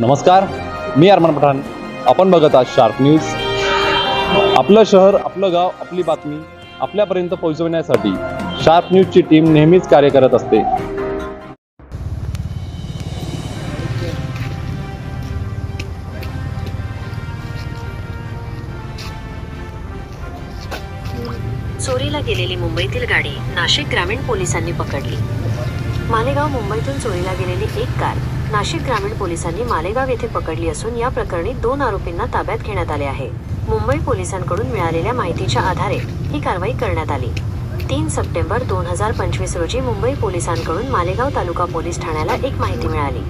नमस्कार मी अरमान पठाण. आपण बघत आहात शार्प न्यूज आपलं शहर आपलं गाव आपली बातमी आपल्यापर्यंत पोहोचवण्यासाठी शार्प न्यूजची टीम नेहमीच कार्य करत असते. चोरीला गेलेली मुंबईतील गाडी नाशिक ग्रामीण पोलिसांनी पकडली. मालेगाव मुंबईतून चोरीला गेलेली एक कार नाशिक ग्रामीण पोलिसांनी मालेगाव येथे पकडली असून या प्रकरणी दोन आरोपींना ताब्यात घेण्यात आले आहे. मुंबई पोलिसांकडून मिळालेल्या माहितीच्या आधारे ही कारवाई करण्यात आली. तीन सप्टेंबर दोन हजार पंचवीस रोजी मुंबई पोलिसांकडून मालेगाव तालुका पोलीस ठाण्याला एक माहिती मिळाली.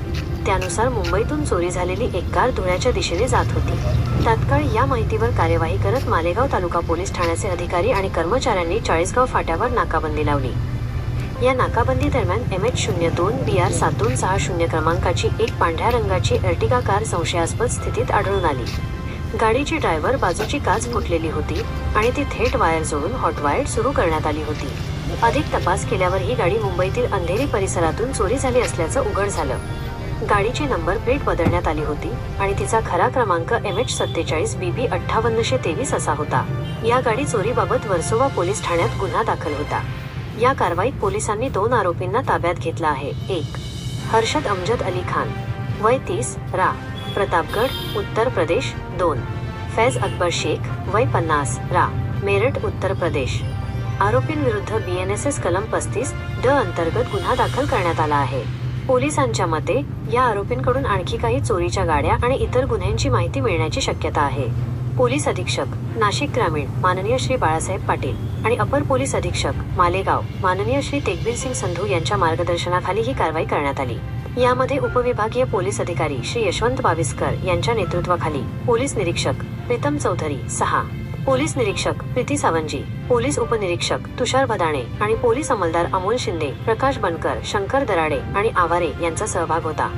त्यानुसार मुंबईतून चोरी झालेली एक कार धुळ्याच्या दिशेने जात होती. तात्काळ या माहितीवर कार्यवाही करत मालेगाव तालुका पोलीस ठाण्याचे अधिकारी आणि कर्मचाऱ्यांनी चाळीसगाव फाट्यावर नाकाबंदी लावली. या नाकाबंदी दरम्यान एम एच शून्य दोन बी आर सात दोन सहा शून्य क्रमांकाची एक पांढऱ्या रंगाची अर्टिका कार संशयास्पद स्थितीत आढळून आली. गाडीची ड्रायव्हर बाजूची काच फुटलेली होती आणि ती थेट वायर जोडून हॉटवायर सुरू करण्यात आली होती. अधिक तपास केल्यावर ही गाडी मुंबईतील अंधेरी परिसरातून चोरी झाली असल्याचं उघड झालं. गाडीची नंबर प्लेट बदलण्यात आली होती आणि तिचा खरा क्रमांक एम एच सत्तेचाळीस बी बी अठ्ठावन्नशे तेवीस असा होता. या गाडी चोरीबाबत वर्सोवा पोलीस ठाण्यात गुन्हा दाखल होता. या कारवाईत पोलिसांनी दोन आरोपींना ताब्यात घेतला आहे. एक हर्षद अमजद अली खान. वय तीस रा. प्रतापगड उत्तर प्रदेश दोन. फैज अकबर शेख वय पन्नास रा. मेरठ उत्तर प्रदेश. आरोपींविरुद्ध बी एन एस एस कलम पस्तीस ड अंतर्गत गुन्हा दाखल करण्यात आला आहे. पोलिसांच्या मते या आरोपींकडून आणखी काही चोरीच्या गाड्या आणि इतर गुन्ह्यांची माहिती मिळण्याची शक्यता आहे. पोलीस अधीक्षक नाशिक ग्रामीण माननीय श्री बाळासाहेब पाटील आणि अपर पोलीस अधीक्षक मालेगाव माननीय श्री तेगबीर सिंग संधू यांच्या मार्गदर्शनाखाली ही कारवाई करण्यात आली. यामध्ये उपविभागीय पोलीस अधिकारी श्री यशवंत बाविस्कर यांच्या नेतृत्वाखाली पोलीस निरीक्षक प्रीतम चौधरी सहा पोलीस निरीक्षक प्रीती सावंजी पोलीस उपनिरीक्षक तुषार भदाणे आणि पोलीस अंमलदार अमोल शिंदे प्रकाश बनकर शंकर दराडे आणि आवारे यांचा सहभाग होता.